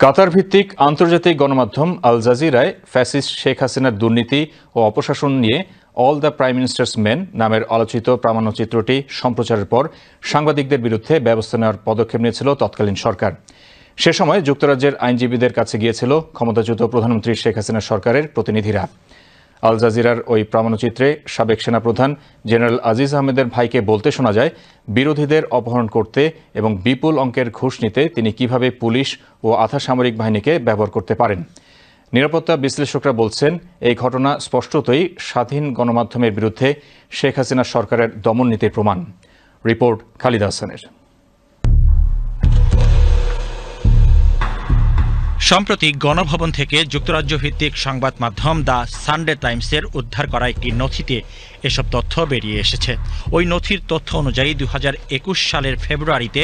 কাতার ভিত্তিক আন্তর্জাতিক গণমাধ্যম আল জাজিরায় ফ্যাসিস্ট শেখ হাসিনার দুর্নীতি ও অপশাসন নিয়ে all the prime minister's men নামের আলোচিত প্রামাণ্যচিত্রটি সম্প্রচারের পর সাংবাদিকদের বিরুদ্ধে ব্যবস্থা নেওয়ার পদক্ষেপ নিয়েছিল তৎকালীন সরকার। সে সময় যুক্তরাজ্যের আইনজীবীদের কাছে গিয়েছিল ক্ষমতাচ্যুত প্রধানমন্ত্রী শেখ হাসিনা সরকারের প্রতিনিধিরা। আল জাজিরার ওই প্রামাণ্যচিত্রে সাবেক সেনাপ্রধান জেনারেল আজিজ আহমেদের ভাইকে বলতে শোনা যায়, বিরোধীদের অপহরণ করতে এবং বিপুল অঙ্কের ঘুষ নিতে তিনি কীভাবে পুলিশ ও আধা সামরিক বাহিনীকে ব্যবহার করতে পারেন। নিরাপত্তা বিশ্লেষকরা বলছেন, এই ঘটনা স্পষ্টতই স্বাধীন গণমাধ্যমের বিরুদ্ধে শেখ হাসিনা সরকারের দমন নীতির প্রমাণ। রিপোর্ট খালিদা হাসানের। সম্প্রতি গণভবন থেকে যুক্তরাজ্য ভিত্তিক সংবাদ মাধ্যম দ্য সানডে টাইমসের উদ্ধার করা একটি নথিতে এসব তথ্য বেরিয়ে এসেছে। ওই নথির তথ্য অনুযায়ী দু হাজার একুশ সালের ফেব্রুয়ারিতে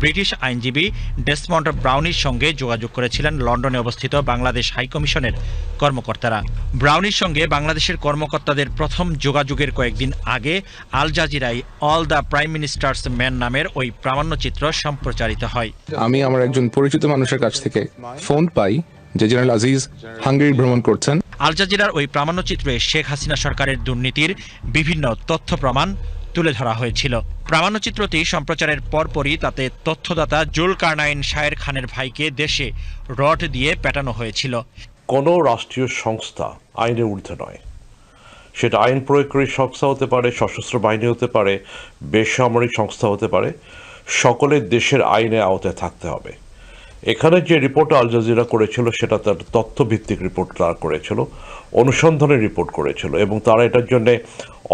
ব্রিটিশ আইনজীবী ডেসমন্ড ব্রাউনির সঙ্গে যোগাযোগ করেছিলেন লন্ডনে অবস্থিত বাংলাদেশ হাইকমিশনের কর্মকর্তারা। ব্রাউনির সঙ্গে বাংলাদেশের কর্মকর্তাদের প্রথম যোগাযোগের কয়েকদিন আগে আল জাজিরায় all the prime minister's man নামের ওই প্রামাণ্যচিত্র সম্প্রচারিত হয়। আমি আমার একজন পরিচিত মানুষের কাছ থেকে ফোন পাই যে জেনারেল আজিজ হাঙ্গেরি ভ্রমণ করছেন। আল জাজিরার ওই প্রামাণ্যচিত্রে শেখ হাসিনা সরকারের দুর্নীতির বিভিন্ন তথ্য প্রমাণ তুলে ধরা হয়েছিল। প্রামাণ্যচিত্রটি সম্প্রচারের পরপরই তাতে তথ্যদাতা জুল কার্নাইন শায়ের খানের ভাইকে দেশে রড দিয়ে পেটানো হয়েছিল। কোনো রাষ্ট্রীয় সংস্থা আইনের ঊর্ধ্বে নয়। সেটা আইন প্রয়োগকারী সংস্থা হতে পারে, সশস্ত্র বাহিনী হতে পারে, বেসামরিক সংস্থা হতে পারে, সকলের দেশের আইনে আওতায় থাকতে হবে। এখানে যে রিপোর্ট আল জাজিরা করেছিল, সেটা তার তথ্যভিত্তিক রিপোর্ট তারা করেছিল, অনুসন্ধানের রিপোর্ট করেছিল, এবং তারা এটার জন্য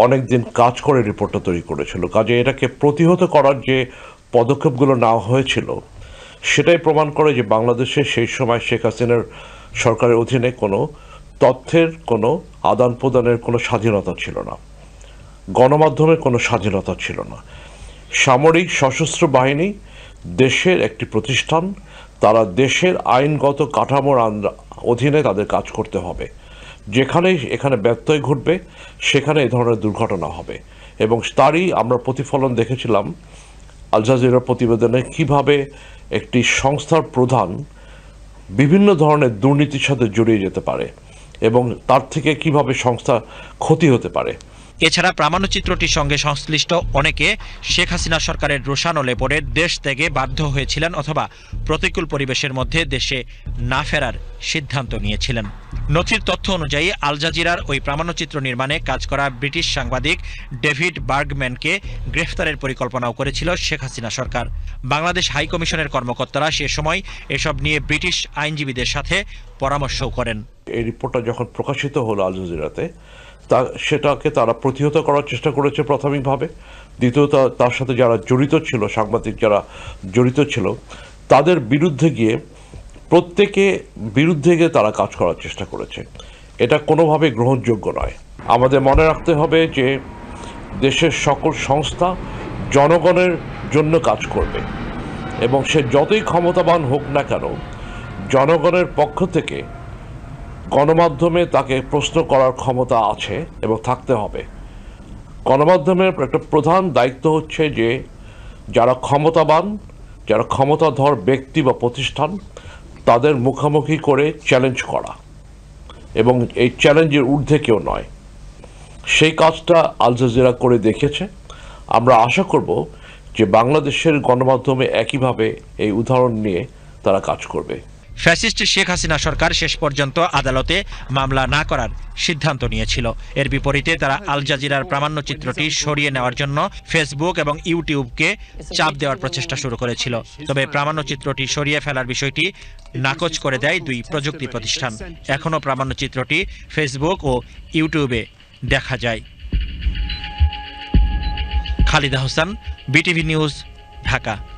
অনেক দিন কাজ করে রিপোর্টটা তৈরি করেছিল। কাজে এটাকে প্রতিহত করার যে পদক্ষেপগুলো নেওয়া হয়েছিল, সেটাই প্রমাণ করে যে বাংলাদেশে সেই সময় শেখ হাসিনার সরকারের অধীনে কোনো তথ্যের, কোনো আদান প্রদানের কোনো স্বাধীনতা ছিল না, গণমাধ্যমের কোনো স্বাধীনতা ছিল না। সামরিক সশস্ত্র বাহিনী দেশের একটি প্রতিষ্ঠান, তারা দেশের আইনগত কাঠামোর অধীনে তাদের কাজ করতে হবে। যেখানেই এখানে ব্যত্যয় ঘটবে, সেখানে এই ধরনের দুর্ঘটনা হবে। এবং তারই আমরা প্রতিফলন দেখেছিলাম আল জাজিরার প্রতিবেদনে কীভাবে একটি সংস্থার প্রধান বিভিন্ন ধরনের দুর্নীতির সাথে জড়িয়ে যেতে পারে এবং তার থেকে কীভাবে সংস্থা ক্ষতি হতে পারে। এছাড়া প্রামাণ্যচিত্রটির সঙ্গে সংশ্লিষ্ট অনেকে শেখ হাসিনা সরকারের রোষানলে পড়ে দেশ থেকে বাধ্য হয়েছিলেন অথবা প্রতিকূল পরিবেশের মধ্যে দেশে না ফেরার সিদ্ধান্ত নিয়েছিলেন। নথির তথ্য অনুযায়ী আল জাজিরার ওই প্রামাণ্যচিত্র নির্মাণে কাজ করা ব্রিটিশ সাংবাদিক ডেভিড বার্গম্যানকে গ্রেফতারের পরিকল্পনাও করেছিল শেখ হাসিনা সরকার। বাংলাদেশ হাইকমিশনের কর্মকর্তারা সে সময় এসব নিয়ে ব্রিটিশ আইনজীবীদের সাথে পরামর্শও করেন। এই রিপোর্টটা যখন প্রকাশিত হলো আল জাজিরাতে, তা সেটাকে তারা প্রতিহত করার চেষ্টা করেছে প্রাথমিকভাবে। দ্বিতীয়ত, তার সাথে যারা জড়িত ছিল, সাংবাদিক যারা জড়িত ছিল, তাদের বিরুদ্ধে গিয়ে প্রত্যেকে বিরুদ্ধে গিয়ে তারা কাজ করার চেষ্টা করেছে। এটা কোনোভাবে গ্রহণযোগ্য নয়। আমাদের মনে রাখতে হবে যে দেশের সকল সংস্থা জনগণের জন্য কাজ করবে এবং সে যতই ক্ষমতাবান হোক না কেন, জনগণের পক্ষ থেকে গণমাধ্যমে তাকে প্রশ্ন করার ক্ষমতা আছে এবং থাকতে হবে। গণমাধ্যমের একটা প্রধান দায়িত্ব হচ্ছে যে, যারা ক্ষমতাবান, যারা ক্ষমতাধর ব্যক্তি বা প্রতিষ্ঠান, তাদের মুখোমুখি করে চ্যালেঞ্জ করা। এবং এই চ্যালেঞ্জের ঊর্ধ্বে কেউ নয়। সেই কাজটা আল জাজিরা করে দেখেছে। আমরা আশা করব যে বাংলাদেশের গণমাধ্যমে একইভাবে এই উদাহরণ নিয়ে তারা কাজ করবে। ফ্যাসিস্ট শেখ হাসিনা সরকার শেষ পর্যন্ত আদালতে মামলা না করার সিদ্ধান্ত নিয়েছিল। এর বিপরীতে তারা আল জাজিরার প্রামাণ্যচিত্রটি সরিয়ে নেওয়ার জন্য ফেসবুক এবং ইউটিউবকে চাপ দেওয়ার প্রচেষ্টা শুরু করেছিল। তবে প্রামাণ্যচিত্রটি সরিয়ে ফেলার বিষয়টি নাকচ করে দেয় দুই প্রযুক্তি প্রতিষ্ঠান। এখনও প্রামাণ্যচিত্রটি ফেসবুক ও ইউটিউবে দেখা যায়। Khalida Hossain, BTV news, Dhaka.